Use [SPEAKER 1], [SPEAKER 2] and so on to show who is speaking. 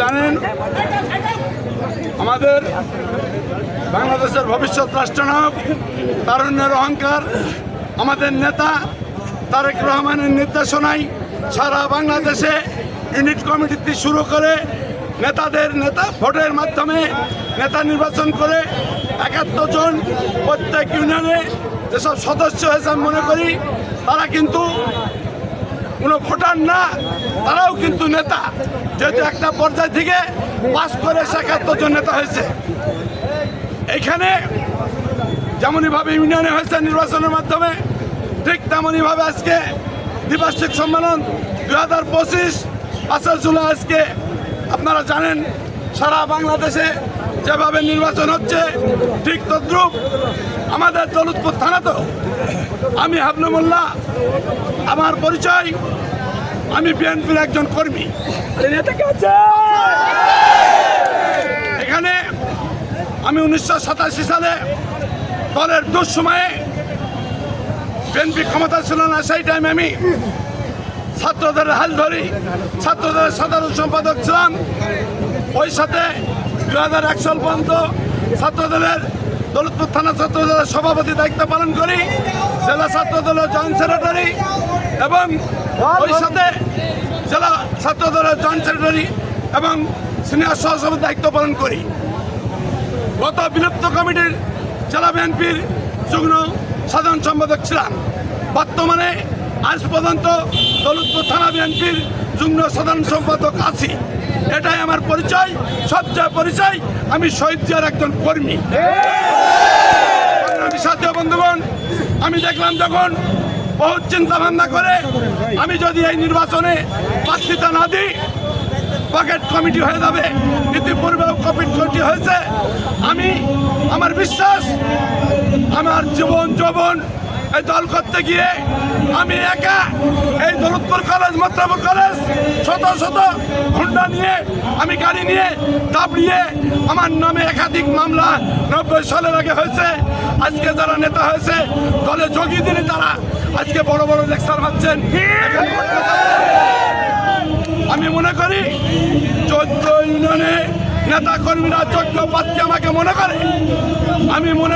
[SPEAKER 1] জানেন, আমাদের বাংলাদেশের ভবিষ্যৎ রাষ্ট্রনায়ক তারুণ্যের অহংকার, আমাদের নেতা তারেক রহমানের নির্দেশনায় সারা বাংলাদেশে ইউনিট কমিটি শুরু করে নেতাদের নেতা ভোটের মাধ্যমে নেতা নির্বাচন করে একাত্তর জন প্রত্যেক ইউনিয়নে যেসব সদস্য হয়েছে মনে করি, তারা কিন্তু কোনো ভোটার না, তারাও কিন্তু নেতা। যেহেতু একটা পর্যায় থেকে পাস করে সে একাত্তরজন নেতা হয়েছে। এখানে যেমনইভাবে ইউনিয়নে হয়েছে নির্বাচনের মাধ্যমে, ঠিক তেমনইভাবে আজকে দ্বিবার্ষিক সম্মেলন দু হাজার পঁচিশ, পাঁচই আজকে, আপনারা জানেন, সারা বাংলাদেশে যেভাবে নির্বাচন হচ্ছে ঠিক তদ্রুপ। আমাদের দৌলতপুর থানাতেও আমি হাবলুমুল্লাহ আমার পরিচয় আমি বিএনপির একজন কর্মী। এখানে আমি উনিশশো সাতাশি সালে দলের দুঃসময়ে বিএনপি ক্ষমতা ছিল না সেই টাইমে আমি ছাত্রদের হাল ধরি ছাত্রদের সাধারণ সম্পাদক ছিলাম। ওই সাথে দু হাজার এক সাল পর্যন্ত ছাত্রদলের দৌলতপুর থানা ছাত্রদলের সভাপতি দায়িত্ব পালন করি, জেলা ছাত্রদলের জয়েন্ট সেক্রেটারি এবং ওই সাথে জেলা ছাত্রদলের জয়েন্ট সেক্রেটারি এবং সিনিয়র সহসভাপতির দায়িত্ব পালন করি। গত বিলুপ্ত কমিটির জেলা বিএনপির যুগ্ম সাধারণ সম্পাদক ছিলাম। বর্তমানে আজ পর্যন্ত দৌলতপুর থানা বিএনপির যুগ্ম সাধারণ সম্পাদক আছি। এটাই আমার পরিচয়, সবচেয়ে পরিচয়। আমি শহীদ একজন কর্মী। আমি সাথে বন্ধুগণ, আমি দেখলাম যখন বহুত চিন্তা ভাবনা করে, আমি যদি এই নির্বাচনে প্রার্থিতা না দিই, পকেট কমিটি হয়ে যাবে, ইতিপূর্বেও পকেট কমিটি হয়েছে। আমি, আমার বিশ্বাস, আমার জীবন যৌবন এই দল করতে গিয়ে আমি একা এই দৌলতপুর কলেজ, মত্রাপুর কলেজ শত শত হুন্ডা নিয়ে, আমি গাড়ি নিয়ে দাবড়িয়ে আমার নামে একাধিক মামলা নব্বই সালের আগে হয়েছে। আজকে যারা নেতা হয়েছে, দলে যোগী দিনে তারা আজকে বড় বড় লেকচার মারছেন। আমি মনে করি, চোদ্দ ইউনিয়নে নেতা কর্মীরা যোগ্য প্রার্থী আমাকে মনে করে। আমি মনে